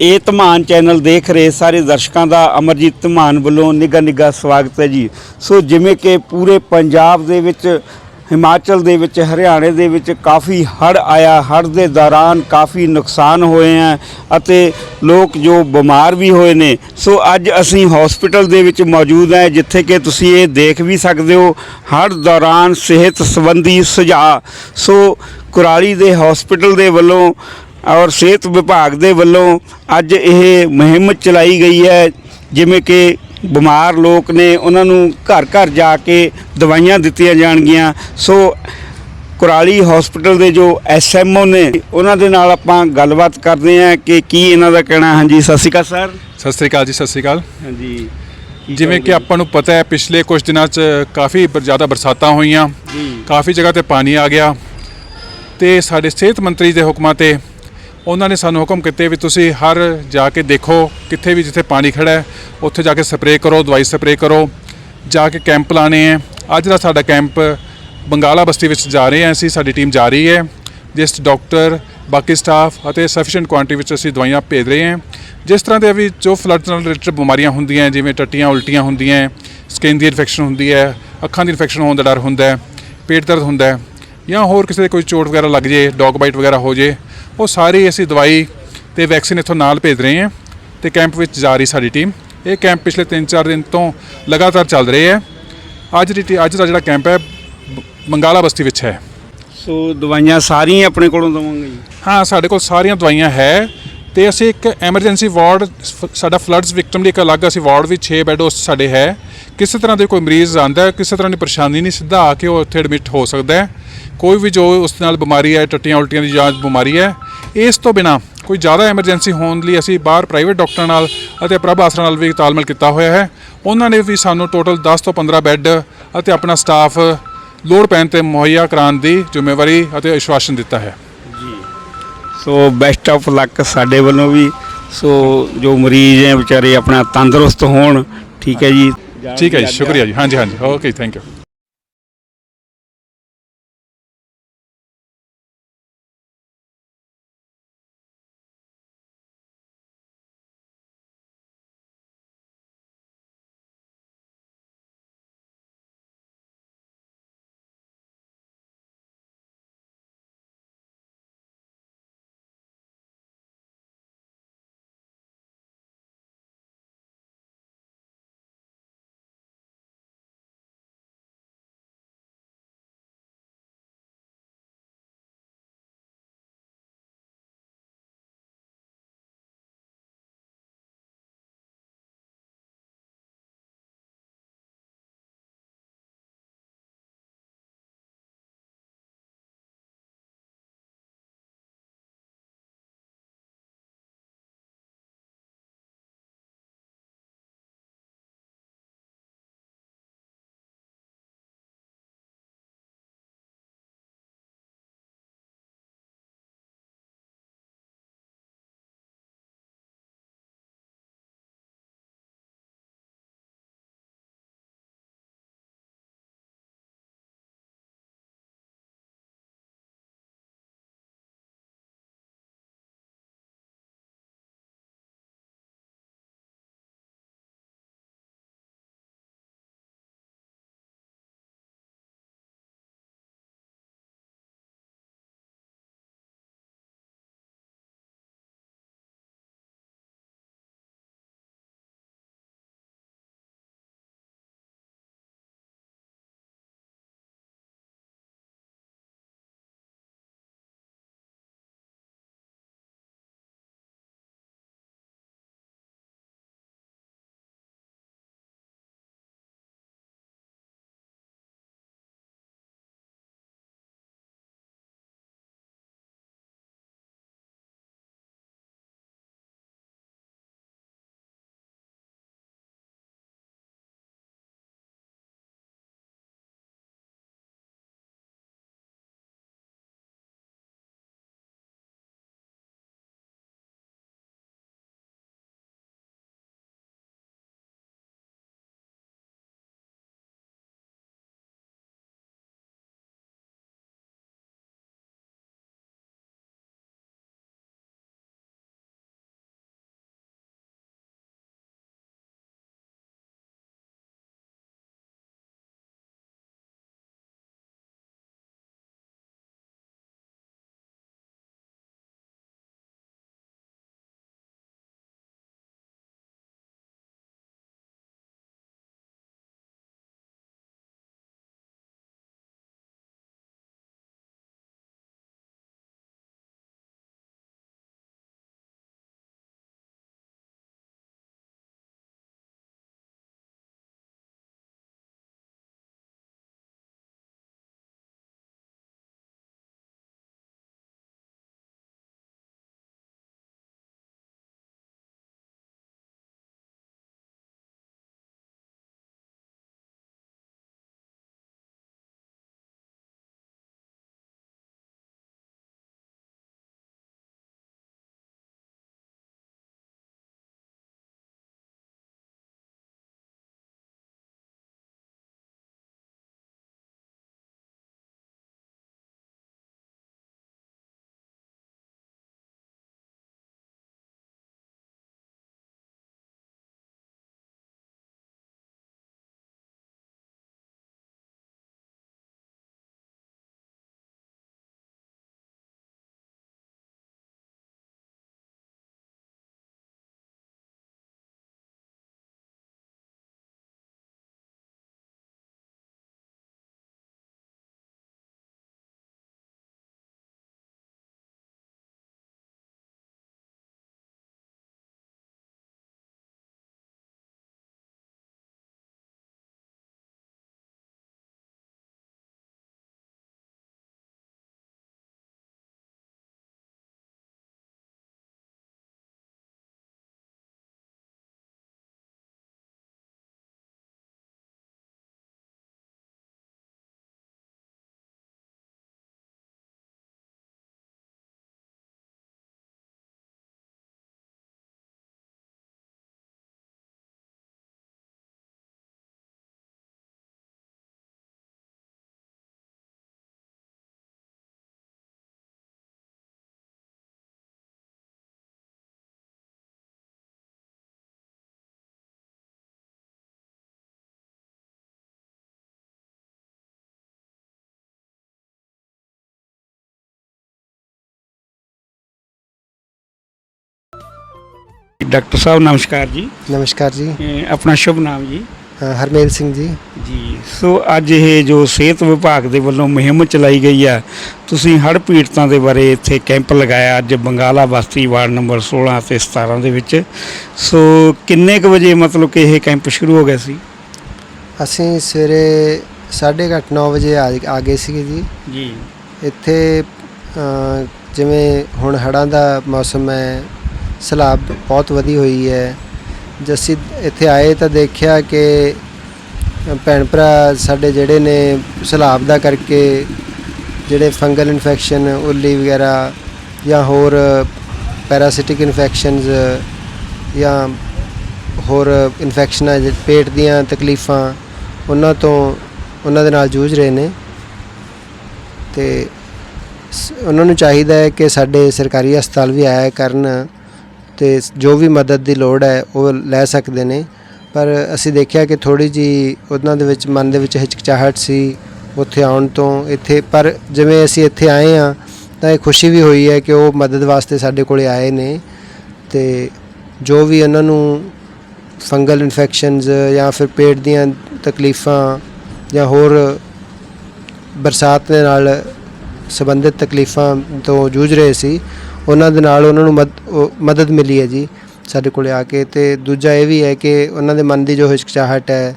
ਇਹ ਧਮਾਨ ਚੈਨਲ ਦੇਖ ਰਹੇ ਸਾਰੇ ਦਰਸ਼ਕਾਂ ਦਾ ਅਮਰਜੀਤ ਧਮਾਨ ਵੱਲੋਂ ਨਿੱਘਾ ਨਿੱਘਾ ਸਵਾਗਤ ਹੈ ਜੀ। ਸੋ ਜਿਵੇਂ ਕਿ ਪੂਰੇ ਪੰਜਾਬ ਦੇ ਵਿੱਚ, ਹਿਮਾਚਲ ਦੇ ਵਿੱਚ, ਹਰਿਆਣੇ ਦੇ ਵਿੱਚ ਕਾਫੀ ਹੜ੍ਹ ਆਇਆ। ਹੜ੍ਹ ਦੇ ਦੌਰਾਨ ਕਾਫੀ ਨੁਕਸਾਨ ਹੋਏ ਆ ਅਤੇ ਲੋਕ ਜੋ ਬਿਮਾਰ ਵੀ ਹੋਏ ਨੇ। ਸੋ ਅੱਜ ਅਸੀਂ ਹਸਪੀਟਲ ਦੇ ਵਿੱਚ ਮੌਜੂਦ ਹਾਂ, ਜਿੱਥੇ ਕਿ ਤੁਸੀਂ ਇਹ ਦੇਖ ਵੀ ਸਕਦੇ ਹੋ, ਹੜ੍ਹ ਦੌਰਾਨ ਸਿਹਤ ਸੰਬੰਧੀ ਸੁਝਾਅ। ਸੋ ਕੁਰਾਲੀ ਦੇ ਹਸਪੀਟਲ ਦੇ ਵੱਲੋਂ ਔਰ ਸਿਹਤ ਵਿਭਾਗ ਦੇ ਵੱਲੋਂ ਅੱਜ ਇਹ ਮੁਹਿੰਮ ਚਲਾਈ ਗਈ ਹੈ ਜਿਵੇਂ ਕਿ ਬਿਮਾਰ ਲੋਕ ਨੇ ਉਹਨਾਂ ਨੂੰ ਘਰ ਘਰ ਜਾ ਕੇ ਦਵਾਈਆਂ ਦਿੱਤੀਆਂ ਜਾਣਗੀਆਂ। ਸੋ ਕੁਰਾਲੀ ਹਸਪੀਟਲ ਦੇ ਜੋ ਐਸਐਮਓ ਨੇ ਉਹਨਾਂ ਦੇ ਨਾਲ ਆਪਾਂ ਗੱਲਬਾਤ ਕਰਦੇ ਹਾਂ ਕਿ ਕੀ ਇਹਨਾਂ ਦਾ ਕਹਿਣਾ। ਹਾਂਜੀ ਸਤਿ ਸ਼੍ਰੀ ਅਕਾਲ ਸਰ। ਸਤਿ ਸ੍ਰੀ ਅਕਾਲ ਜੀ ਸਤਿ ਸ੍ਰੀ ਅਕਾਲ। ਹਾਂਜੀ ਜਿਵੇਂ ਕਿ ਆਪਾਂ ਨੂੰ ਪਤਾ ਹੈ ਪਿਛਲੇ ਕੁਝ ਦਿਨਾਂ 'ਚ ਕਾਫੀ ਜ਼ਿਆਦਾ ਬਰਸਾਤਾਂ ਹੋਈਆਂ। ਜੀ। ਕਾਫੀ ਜਗ੍ਹਾ ਤੇ ਪਾਣੀ ਆ ਗਿਆ। ਤੇ ਸਾਡੇ ਸਿਹਤ ਮੰਤਰੀ ਦੇ ਹੁਕਮਾਂ ਤੇ ਉਹਨਾਂ ਨੇ ਸਾਨੂੰ ਹੁਕਮ ਕੀਤੇ ਵੀ ਤੁਸੀਂ ਹਰ ਜਾ ਕੇ ਦੇਖੋ ਕਿੱਥੇ ਵੀ ਜਿੱਥੇ ਪਾਣੀ ਖੜਾ ਹੈ, ਉੱਥੇ ਜਾ ਕੇ ਸਪਰੇਅ ਕਰੋ, ਦਵਾਈ ਸਪਰੇਅ ਕਰੋ, ਜਾ ਕੇ ਕੈਂਪ ਲਾਣੇ ਹੈ। ਅੱਜ ਦਾ ਸਾਡਾ ਕੈਂਪ ਬੰਗਾਲਾ ਬਸਤੀ ਵਿੱਚ ਜਾ ਰਹੇ ਹਾਂ ਅਸੀਂ, ਸਾਡੀ ਟੀਮ ਜਾ ਰਹੀ ਹੈ। ਜਿਸ 'ਚ ਡਾਕਟਰ, ਬਾਕੀ ਸਟਾਫ ਅਤੇ ਸਫੀਸ਼ੀਐਂਟ ਕੁਆਂਟੀਟੀ ਵਿੱਚ ਅਸੀਂ ਦਵਾਈਆਂ ਭੇਜ ਰਹੇ ਹਾਂ। ਜਿਸ ਤਰ੍ਹਾਂ ਦੇ ਵੀ ਜੋ ਫਲੱਡ ਨਾਲ ਰਿਲੇਟਡ ਬਿਮਾਰੀਆਂ ਹੁੰਦੀਆਂ ਜਿਵੇਂ ਟੱਟੀਆਂ, ਉਲਟੀਆਂ ਹੁੰਦੀਆਂ ਸਕਿਨ ਦੀ ਇਨਫੈਕਸ਼ਨ ਹੁੰਦੀ ਹੈ, ਅੱਖਾਂ ਦੀ ਇਨਫੈਕਸ਼ਨ ਹੋਣ ਦਾ ਡਰ ਹੁੰਦਾ ਹੈ, ਪੇਟ ਦਰਦ ਹੁੰਦਾ ਹੈ ਜਾਂ ਹੋਰ ਕਿਸੇ ਦੇ ਕੋਈ ਚੋਟ ਵਗੈਰਾ ਲੱਗ ਜੇ ਡੌਗ ਬਾਈਟ ਵਗੈਰਾ ਹੋ ਜੇ ਉਹ ਸਾਰੀ ਅਸੀਂ ਦਵਾਈ ਤੇ ਵੈਕਸੀਨ ਇੱਥੋਂ ਨਾਲ ਭੇਜ ਰਹੇ ਹਾਂ ਤੇ ਕੈਂਪ ਵਿੱਚ ਜਾ ਰਹੀ ਸਾਡੀ ਟੀਮ ਇਹ ਕੈਂਪ ਪਿਛਲੇ 3-4 ਦਿਨ ਤੋਂ ਲਗਾਤਾਰ ਚੱਲ ਰਹੇ ਹੈ। ਅੱਜ ਦੀ ਅੱਜ ਦਾ ਜਿਹੜਾ ਕੈਂਪ ਹੈ ਬੰਗਾਲਾ ਬਸਤੀ ਵਿੱਚ ਹੈ। ਸੋ ਦਵਾਈਆਂ ਸਾਰੀਆਂ ਆਪਣੇ ਕੋਲੋਂ ਦਵਾਂਗੇ ਜੀ? ਹਾਂ ਸਾਡੇ ਕੋਲ ਸਾਰੀਆਂ ਦਵਾਈਆਂ ਹੈ ਤੇ ਅਸੀਂ ਇੱਕ ਐਮਰਜੈਂਸੀ ਵਾਰਡ ਸਾਡਾ ਫਲੱਡਸ ਵਿਕਟਮ ਲਈ ਇੱਕ ਅਲੱਗ ਅਸੀਂ ਵਾਰਡ ਵੀ 6 ਬੈੱਡ ਉਸ ਸਾਡੇ ਹੈ। ਕਿਸੇ ਤਰ੍ਹਾਂ ਦੇ ਕੋਈ ਮਰੀਜ਼ ਆਂਦਾ ਕਿਸੇ ਤਰ੍ਹਾਂ ਦੀ ਪਰੇਸ਼ਾਨੀ ਨਹੀਂ, ਸਿੱਧਾ ਆ ਕੇ ਉਹ ਉੱਥੇ ਐਡਮਿਟ ਹੋ ਸਕਦਾ ਹੈ। ਕੋਈ ਵੀ ਜੋ ਉਸ ਨਾਲ ਬਿਮਾਰੀ ਹੈ, ਟੱਟੀਆਂ ਉਲਟੀਆਂ ਦੀ ਜਾਂਚ ਬਿਮਾਰੀ ਹੈ, ਇਸ ਤੋਂ ਬਿਨਾ ਕੋਈ ਜ਼ਿਆਦਾ ਐਮਰਜੈਂਸੀ ਹੋਣ ਲਈ ਅਸੀਂ ਬਾਹਰ ਪ੍ਰਾਈਵੇਟ ਡਾਕਟਰਾਂ ਨਾਲ ਅਤੇ ਪ੍ਰਭ ਆਸਰਾ ਨਾਲ ਵੀ ਤਾਲਮੇਲ ਕੀਤਾ ਹੋਇਆ ਹੈ। ਉਹਨਾਂ ਨੇ ਵੀ ਸਾਨੂੰ ਟੋਟਲ 10 ਤੋਂ 15 ਬੈੱਡ ਅਤੇ ਆਪਣਾ ਸਟਾਫ ਲੋੜ ਪੈਣ ਤੇ ਮੁਹੱਈਆ ਕਰਾਉਣ ਦੀ ਜ਼ਿੰਮੇਵਾਰੀ ਅਤੇ ਵਿਸ਼ਵਾਸਨ ਦਿੱਤਾ ਹੈ। ਜੀ। ਸੋ ਬੈਸਟ ਆਫ ਲੱਕ ਸਾਡੇ ਵੱਲੋਂ ਵੀ। ਸੋ ਜੋ ਮਰੀਜ਼ ਹੈ, ਵਿਚਾਰੇ ਆਪਣਾ ਤੰਦਰੁਸਤ ਹੋਣ, ਠੀਕ ਹੈ ਜੀ। ਠੀਕ ਹੈ ਜੀ ਸ਼ੁਕਰੀਆ ਜੀ। ਹਾਂਜੀ ਹਾਂਜੀ। ਓਕੇ ਥੈਂਕ ਯੂ ਡਾਕਟਰ ਸਾਹਿਬ ਨਮਸਕਾਰ ਜੀ। ਨਮਸਕਾਰ ਜੀ। ਆਪਣਾ ਸ਼ੁਭ ਨਾਮ ਜੀ। ਅ, ਹਰਮੇਲ ਸਿੰਘ ਜੀ। ਜੀ ਸੋ ਅੱਜ ਇਹ ਜੋ ਸਿਹਤ ਵਿਭਾਗ ਦੇ ਵੱਲੋਂ ਮੁਹਿੰਮ ਚਲਾਈ ਗਈ ਆ ਤੁਸੀਂ ਹੜ੍ਹ ਪੀੜਤਾਂ ਦੇ ਬਾਰੇ ਇੱਥੇ ਕੈਂਪ ਲਗਾਇਆ ਅੱਜ ਬੰਗਾਲਾ ਬਸਤੀ ਵਾਰਡ ਨੰਬਰ 16 ਅਤੇ 17 ਦੇ ਵਿੱਚ। ਸੋ ਕਿੰਨੇ ਕੁ ਵਜੇ ਮਤਲਬ ਕਿ ਇਹ ਕੈਂਪ ਸ਼ੁਰੂ ਹੋ ਗਿਆ ਸੀ? ਅਸੀਂ ਸਵੇਰੇ 9:30 ਵਜੇ ਆ ਆ ਗਏ ਸੀਗੇ ਜੀ। ਜੀ। ਇੱਥੇ ਅ, ਜਿਵੇਂ ਹੁਣ ਹੜ੍ਹਾਂ ਦਾ ਮੌਸਮ ਹੈ ਸਲਾਬ ਬਹੁਤ ਵਧੀ ਹੋਈ ਹੈ। ਜਦ ਅਸੀਂ ਇੱਥੇ ਆਏ ਤਾਂ ਦੇਖਿਆ ਕਿ ਭੈਣ ਭਰਾ ਸਾਡੇ ਜਿਹੜੇ ਨੇ ਸਲਾਬ ਦਾ ਕਰਕੇ ਜਿਹੜੇ ਫੰਗਲ ਇਨਫੈਕਸ਼ਨ, ਉੱਲੀ ਵਗੈਰਾ ਜਾਂ ਹੋਰ ਪੈਰਾਸਿਟਿਕ ਇਨਫੈਕਸ਼ਨਸ ਜਾਂ ਹੋਰ ਇਨਫੈਕਸ਼ਨਾਂ ਪੇਟ ਦੀਆਂ ਤਕਲੀਫਾਂ, ਉਹਨਾਂ ਤੋਂ ਉਹਨਾਂ ਦੇ ਨਾਲ ਜੂਝ ਰਹੇ ਨੇ। ਤੇ ਉਹਨਾਂ ਨੂੰ ਚਾਹੀਦਾ ਹੈ ਕਿ ਸਾਡੇ ਸਰਕਾਰੀ ਹਸਪਤਾਲ ਵੀ ਆਇਆ ਕਰਨ। ਤੇ ਜੋ ਵੀ ਮਦਦ ਦੀ ਲੋੜ ਹੈ, ਉਹ ਲੈ ਸਕਦੇ ਨੇ। ਪਰ ਅਸੀਂ ਦੇਖਿਆ ਕਿ ਥੋੜੀ ਜੀ ਉਹਨਾਂ ਦੇ ਵਿੱਚ ਮਨ ਦੇ ਵਿੱਚ ਹਿਚਕਚਾਹਟ ਸੀ ਉੱਥੇ ਆਉਣ ਤੋਂ ਇੱਥੇ। ਪਰ ਜਿਵੇਂ ਅਸੀਂ ਇੱਥੇ ਆਏ ਆ ਤਾਂ ਇਹ ਖੁਸ਼ੀ ਵੀ ਹੋਈ ਹੈ ਕਿ ਉਹ ਮਦਦ ਵਾਸਤੇ ਸਾਡੇ ਕੋਲੇ ਆਏ ਨੇ ਤੇ ਜੋ ਵੀ ਉਹਨਾਂ ਨੂੰ ਫੰਗਲ ਇਨਫੈਕਸ਼ਨਸ ਜਾਂ ਫਿਰ ਪੇਟ ਦੀਆਂ ਤਕਲੀਫਾਂ ਜਾਂ ਹੋਰ ਬਰਸਾਤ ਦੇ ਨਾਲ ਸੰਬੰਧਿਤ ਤਕਲੀਫਾਂ ਤੋਂ ਜੂਝ ਰਹੇ ਸੀ ਉਹਨਾਂ ਦੇ ਨਾਲ ਉਹਨਾਂ ਨੂੰ ਮਦ- ਉਹ ਮਦਦ ਮਿਲੀ ਹੈ ਜੀ ਸਾਡੇ ਕੋਲੇ ਆ ਕੇ ਤੇ ਦੂਜਾ ਇਹ ਵੀ ਹੈ ਕਿ ਉਹਨਾਂ ਦੇ ਮਨ ਦੀ ਜੋ ਹਿਚਕਚਾਹਟ ਹੈ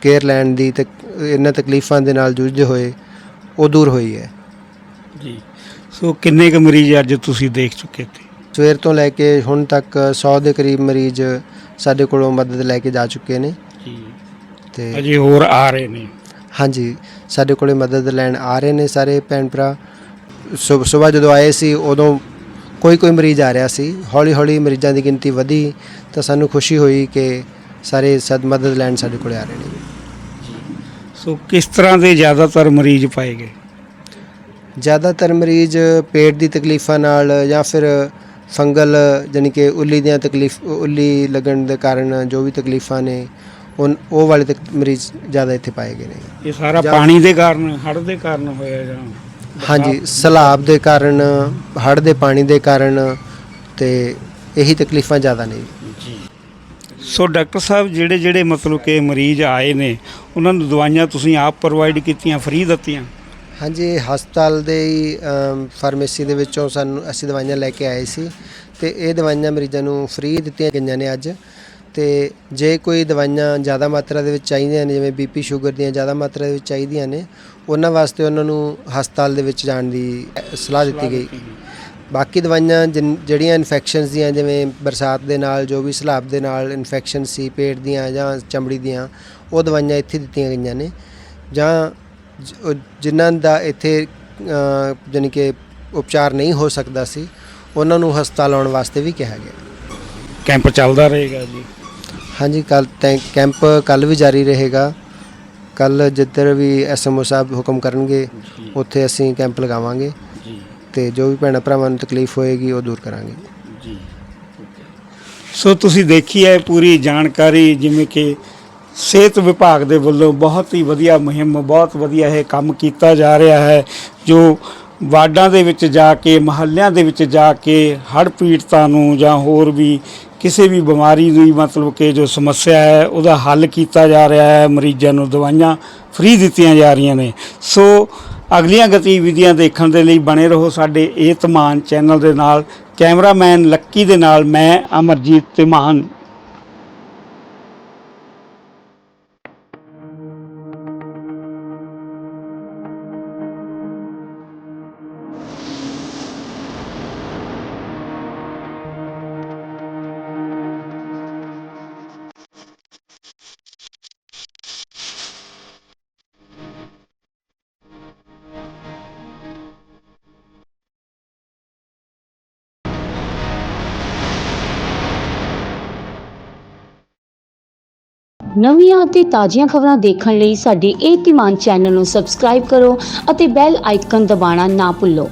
ਕੇਅਰ ਲੈਣ ਦੀ ਤੇ ਇਹਨਾਂ ਤਕਲੀਫਾਂ ਦੇ ਨਾਲ ਜੂਝਦੇ ਹੋਏ ਉਹ ਦੂਰ ਹੋਈ ਹੈ। ਜੀ। ਸੋ ਕਿੰਨੇ ਕੁ ਮਰੀਜ਼ ਅੱਜ ਤੁਸੀਂ ਦੇਖ ਚੁੱਕੇ ਤੇ ਸਵੇਰ ਤੋਂ ਲੈ ਕੇ ਹੁਣ ਤੱਕ 100 ਦੇ ਕਰੀਬ ਮਰੀਜ਼ ਸਾਡੇ ਕੋਲੋਂ ਮਦਦ ਲੈ ਕੇ ਜਾ ਚੁੱਕੇ ਨੇ। ਜੀ। ਤੇ ਅਜੇ ਹੋਰ ਆ ਰਹੇ ਨੇ। ਹਾਂਜੀ ਸਾਡੇ ਕੋਲੇ ਮਦਦ ਲੈਣ ਆ ਰਹੇ ਨੇ ਸਾਰੇ ਭੈਣ ਭਰਾ। ਸਵੇਰ ਜਦੋਂ ਆਏ ਸੀ ਉਦੋਂ ਕੋਈ ਕੋਈ ਮਰੀਜ਼ ਆ ਰਿਹਾ ਸੀ। ਹੌਲੀ ਹੌਲੀ ਮਰੀਜ਼ਾਂ ਦੀ ਗਿਣਤੀ ਵਧੀ ਤਾਂ ਸਾਨੂੰ ਖੁਸ਼ੀ ਹੋਈ ਕਿ ਸਾਰੇ ਸਦ ਮਦਦ ਲੈਣ ਸਾਡੇ ਕੋਲੇ ਆ ਰਹੇ ਨੇ। ਸੋ ਕਿਸ ਤਰ੍ਹਾਂ ਦੇ ਜ਼ਿਆਦਾਤਰ ਮਰੀਜ਼ ਪਾਏ ਗਏ? ਜ਼ਿਆਦਾਤਰ ਮਰੀਜ਼ ਪੇਟ ਦੀ ਤਕਲੀਫਾਂ ਨਾਲ ਜਾਂ ਫਿਰ ਫੰਗਲ ਜਾਣੀ ਕਿ ਉੱਲੀ ਦੀਆਂ ਤਕਲੀਫ ਉੱਲੀ ਲੱਗਣ ਦੇ ਕਾਰਨ ਜੋ ਵੀ ਤਕਲੀਫਾਂ ਨੇ ਉਹ ਉਹ ਵਾਲੇ ਤਕ ਮਰੀਜ਼ ਜ਼ਿਆਦਾ ਇੱਥੇ ਪਾਏ ਗਏ ਨੇ। ਇਹ ਸਾਰਾ ਪਾਣੀ ਦੇ ਕਾਰਨ ਹੜ੍ਹ ਦੇ ਕਾਰਨ ਹੋਇਆ ਜਾਂ ਹਾਂਜੀ ਸਲਾਬ ਦੇ ਕਾਰਨ ਹੜ੍ਹ ਦੇ ਪਾਣੀ ਦੇ ਕਾਰਨ ਤੇ ਇਹੀ ਤਕਲੀਫਾਂ ਜ਼ਿਆਦਾ ਨੇ ਜੀ। ਸੋ ਡਾਕਟਰ ਸਾਹਿਬ ਜਿਹੜੇ ਜਿਹੜੇ ਮਤਲਬ ਕਿ ਮਰੀਜ਼ ਆਏ ਨੇ ਉਹਨਾਂ ਨੂੰ ਦਵਾਈਆਂ ਤੁਸੀਂ ਆਪ ਪ੍ਰੋਵਾਈਡ ਕੀਤੀਆਂ ਫ੍ਰੀ ਦਿੱਤੀਆਂ? ਹਾਂਜੀ ਹਸਪਤਾਲ ਦੇ ਹੀ ਫਾਰਮੇਸੀ ਦੇ ਵਿੱਚੋਂ ਸਾਨੂੰ ਅਸੀਂ ਦਵਾਈਆਂ ਲੈ ਕੇ ਆਏ ਸੀ ਤੇ ਇਹ ਦਵਾਈਆਂ ਮਰੀਜ਼ਾਂ ਨੂੰ ਫ੍ਰੀ ਦਿੱਤੀਆਂ ਗਈਆਂ ਨੇ ਅੱਜ। ਤੇ ਜੇ ਕੋਈ ਦਵਾਈਆਂ ਜ਼ਿਆਦਾ ਮਾਤਰਾ ਦੇ ਵਿੱਚ ਚਾਹੀਦੀਆਂ ਨੇ ਜਿਵੇਂ ਬੀਪੀ ਸ਼ੂਗਰ ਦੀਆਂ ਜ਼ਿਆਦਾ ਮਾਤਰਾ ਦੇ ਵਿੱਚ ਚਾਹੀਦੀਆਂ ਨੇ ਉਹਨਾਂ ਵਾਸਤੇ ਉਹਨਾਂ ਨੂੰ ਹਸਪਤਾਲ ਦੇ ਵਿੱਚ ਜਾਣ ਦੀ ਸਲਾਹ ਦਿੱਤੀ ਗਈ। ਬਾਕੀ ਦਵਾਈਆਂ ਜਿਨ- ਜਿਹੜੀਆਂ ਇਨਫੈਕਸ਼ਨਸ ਦੀਆਂ ਜਿਵੇਂ ਬਰਸਾਤ ਦੇ ਨਾਲ ਜੋ ਵੀ ਸਲਾਬ ਦੇ ਨਾਲ ਇਨਫੈਕਸ਼ਨ ਸੀ ਪੇਟ ਦੀਆਂ ਜਾਂ ਚਮੜੀ ਦੀਆਂ ਉਹ ਦਵਾਈਆਂ ਇੱਥੇ ਦਿੱਤੀਆਂ ਗਈਆਂ ਨੇ। ਜਾਂ ਜਿਨ੍ਹਾਂ ਦਾ ਇੱਥੇ ਜਾਣੀ ਕਿ ਉਪਚਾਰ ਨਹੀਂ ਹੋ ਸਕਦਾ ਸੀ ਉਹਨਾਂ ਨੂੰ ਹਸਪਤਾਲ ਆਉਣ ਵਾਸਤੇ ਵੀ ਕਿਹਾ ਗਿਆ। ਕੈਂਪ ਚੱਲਦਾ ਰਹੇਗਾ ਜੀ। ਹਾਂਜੀ ਕੱਲ ਕੈਂਪ ਕੱਲ ਵੀ ਜਾਰੀ ਰਹੇਗਾ। ਕੱਲ ਜਿੱਧਰ ਵੀ ਐਸਐਮਓ ਸਾਹਿਬ ਹੁਕਮ ਕਰਨਗੇ ਉੱਥੇ ਅਸੀਂ ਕੈਂਪ ਲਗਾਵਾਂਗੇ। ਜੀ। ਤੇ ਜੋ ਵੀ ਭੈਣਾਂ ਭਰਾਵਾਂ ਨੂੰ ਤਕਲੀਫ ਹੋਏਗੀ ਉਹ ਦੂਰ ਕਰਾਂਗੇ। ਜੀ। ਸੋ ਤੁਸੀਂ ਦੇਖੀ ਹੈ ਪੂਰੀ ਜਾਣਕਾਰੀ ਜਿਵੇਂ ਕਿ ਸਿਹਤ ਵਿਭਾਗ ਦੇ ਵੱਲੋਂ ਬਹੁਤ ਹੀ ਵਧੀਆ ਮੁਹਿੰਮ ਬਹੁਤ ਵਧੀਆ ਇਹ ਕੰਮ ਕੀਤਾ ਜਾ ਰਿਹਾ ਹੈ ਜੋ ਵਾਰਡਾਂ ਦੇ ਵਿੱਚ ਜਾ ਕੇ ਮਹੱਲਿਆਂ ਦੇ ਵਿੱਚ ਜਾ ਕੇ ਹੜ੍ਹ ਪੀੜਤਾਂ ਨੂੰ ਜਾਂ ਹੋਰ ਵੀ ਕਿਸੇ ਵੀ ਬਿਮਾਰੀ ਦੀ ਮਤਲਬ ਕਿ ਜੋ ਸਮੱਸਿਆ ਹੈ, ਉਹਦਾ ਹੱਲ ਕੀਤਾ ਜਾ ਰਿਹਾ ਹੈ, ਮਰੀਜ਼ਾਂ ਨੂੰ ਦਵਾਈਆਂ ਫ੍ਰੀ ਦਿੱਤੀਆਂ ਜਾ ਰਹੀਆਂ ਨੇ। ਸੋ ਅਗਲੀਆਂ ਗਤੀਵਿਧੀਆਂ ਦੇਖਣ ਦੇ ਲਈ ਬਣੇ ਰਹੋ ਸਾਡੇ ਇਹ ਧਮਾਨ ਚੈਨਲ ਦੇ ਨਾਲ। ਕੈਮਰਾਮੈਨ ਲੱਕੀ ਦੇ ਨਾਲ ਮੈਂ ਅਮਰਜੀਤ ਧਮਾਨ ਨਵੀਆਂ ਅਤੇ ਤਾਜ਼ੀਆਂ ਖਬਰਾਂ ਦੇਖਣ ਲਈ ਸਾਡੇ ਇਹ ਧੀਮਾਨ ਚੈਨਲ ਨੂੰ ਸਬਸਕ੍ਰਾਈਬ ਕਰੋ ਅਤੇ ਬੈਲ ਆਈਕਨ ਦਬਾਉਣਾ ਨਾ ਭੁੱਲੋ।